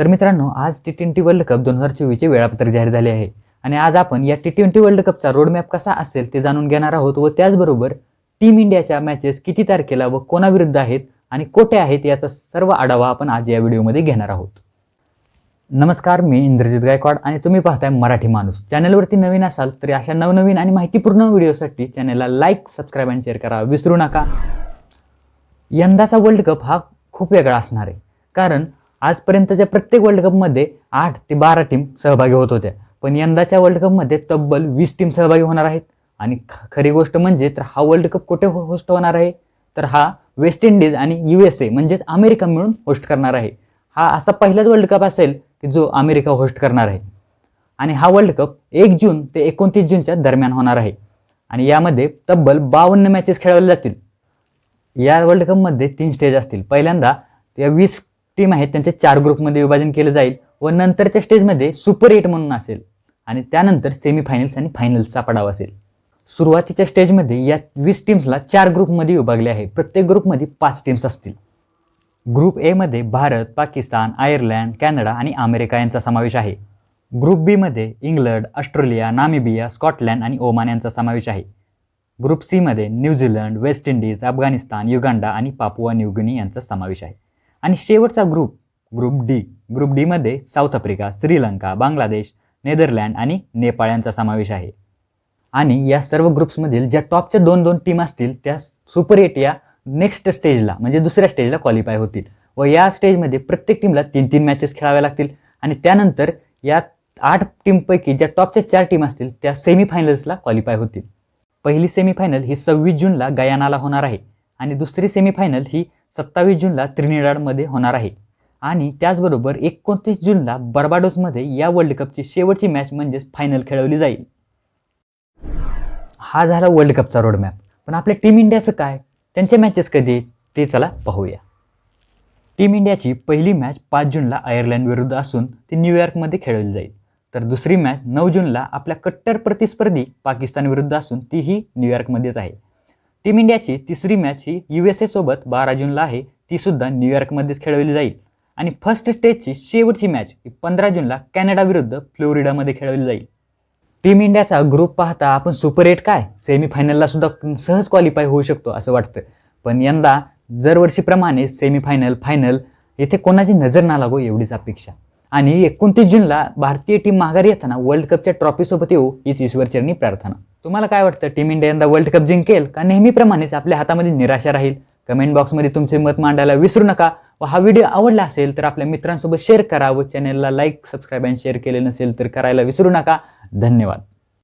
तर मित्रांनो आज टी ट्वेंटी वर्ल्ड कप दोन हजार चोवीसचे वेळापत्रक जाहीर झाले आहे. आणि आज आपण या टी ट्वेंटी वर्ल्ड कपचा रोडमॅप कसा असेल ते जाणून घेणार आहोत व त्याचबरोबर टीम इंडियाच्या मॅचेस किती तारखेला व कोणाविरुद्ध आहेत आणि कोठे आहेत याचा सर्व आढावा आपण आज या व्हिडिओमध्ये घेणार आहोत. नमस्कार मी इंद्रजित गायकवाड आणि तुम्ही पाहताय मराठी माणूस. चॅनलवरती नवीन असाल तरी अशा नवनवीन आणि माहितीपूर्ण व्हिडिओसाठी चॅनलला लाईक सबस्क्राईब आणि शेअर करा. विसरू नका. यंदाचा वर्ल्ड कप हा खूप वेगळा असणार आहे. कारण आजपर्यंतच्या प्रत्येक वर्ल्ड कपमध्ये आठ ते बारा टीम सहभागी होत होत्या. पण यंदाच्या वर्ल्ड कपमध्ये तब्बल वीस टीम सहभागी होणार आहेत. आणि ख- खरी गोष्ट म्हणजे तर हा वर्ल्ड कप कुठे हो- होस्ट होणार आहे? तर हा वेस्ट इंडिज आणि यू एस ए म्हणजेच अमेरिका मिळून होस्ट करणार आहे. हा असा पहिलाच वर्ल्ड कप असेल की जो अमेरिका होस्ट करणार आहे. आणि हा वर्ल्ड कप एक जून ते एकोणतीस जूनच्या दरम्यान होणार आहे. आणि यामध्ये तब्बल बावन्न मॅचेस खेळवल्या जातील. या वर्ल्ड कपमध्ये तीन स्टेज असतील. पहिल्यांदा या वीस टीम आहेत त्यांचे चार ग्रुपमध्ये विभाजन केलं जाईल व नंतरच्या स्टेजमध्ये सुपर एट म्हणून असेल. आणि त्यानंतर सेमीफायनल्स आणि फायनल्सचा पडाव असेल. सुरुवातीच्या स्टेजमध्ये या वीस टीम्सला चार ग्रुपमध्ये विभागले आहे. प्रत्येक ग्रुपमध्ये पाच टीम्स असतील. ग्रुप एमध्ये भारत पाकिस्तान आयर्लंड कॅनडा आणि अमेरिका यांचा समावेश आहे. ग्रुप बीमध्ये इंग्लंड ऑस्ट्रेलिया नामिबिया स्कॉटलँड आणि ओमान यांचा समावेश आहे. ग्रुप सीमध्ये New Zealand west Indies Afghanistan Uganda आणि पापुआ न्यूगिनी यांचा समावेश आहे. आणि शेवटचा ग्रुप ग्रुप डी ग्रुप डीमध्ये south Africa Sri Lanka Bangladesh Netherland आणि नेपाळ यांचा समावेश आहे. आणि या सर्व ग्रुप्समधील ज्या टॉपच्या दोन दोन टीम असतील त्या सुपर एट या नेक्स्ट स्टेजला म्हणजे दुसऱ्या स्टेजला क्वालिफाय होतील. व या स्टेजमध्ये प्रत्येक टीमला तीन तीन मॅचेस खेळाव्या लागतील. आणि त्यानंतर या आठ टीमपैकी ज्या टॉपच्या चार टीम असतील त्या सेमीफायनल्सला क्वालिफाय होतील. पहिली सेमीफायनल ही सव्वीस जूनला गयानाला होणार आहे. आणि दुसरी सेमीफायनल ही सत्तावीस जूनला त्रिनिडाडमध्ये होणार आहे. आणि त्याचबरोबर एकोणतीस जूनला बर्बाडोसमध्ये या वर्ल्ड कपची शेवटची मॅच म्हणजेच फायनल खेळवली जाईल. हा झाला वर्ल्ड कपचा रोडमॅप पण आपल्या टीम इंडियाचं काय? त्यांच्या मॅचेस कधी ते चला पाहूया. टीम इंडियाची पहिली मॅच पाच जूनला आयर्लंड विरुद्ध असून ती न्यूयॉर्कमध्ये खेळवली जाईल. तर दुसरी मॅच नऊ जूनला आपल्या कट्टर प्रतिस्पर्धी पाकिस्तान विरुद्ध असून तीही न्यूयॉर्कमध्येच आहे. टीम इंडियाची तिसरी मॅच ही यू एस एसोबत बारा जूनला आहे. ती सुद्धा न्यूयॉर्कमध्येच खेळवली जाईल. आणि फर्स्ट स्टेजची शेवटची मॅच ही पंधरा जूनला कॅनडा विरुद्ध फ्लोरिडामध्ये खेळवली जाईल. टीम इंडियाचा ग्रुप पाहता आपण सुपर एट काय? सेमीफायनलला सुद्धा सहज क्वालिफाय होऊ शकतो असं वाटतं. पण यंदा दरवर्षीप्रमाणे सेमीफायनल फायनल येथे कोणाची नजर ना लागो एवढीच अपेक्षा. आणि एकोणतीस जूनला भारतीय टीम माघारी येताना वर्ल्ड कपच्या ट्रॉफीसोबत येऊ हीच ईश्वरचरणी प्रार्थना. तुम्हाला काय वाटतं? टीम इंडिया यंदा वर्ल्ड कप जिंकेल का? नेहमीप्रमाणेच आपल्या हातामध्ये निराशा राहील. कमेंट बॉक्समध्ये तुमचे मत मांडायला विसरू नका. व हा व्हिडिओ आवडला असेल तर आपल्या मित्रांसोबत शेअर करा व चॅनलला लाईक सबस्क्राईब आणि शेअर केले नसेल तर करायला विसरू नका. धन्यवाद.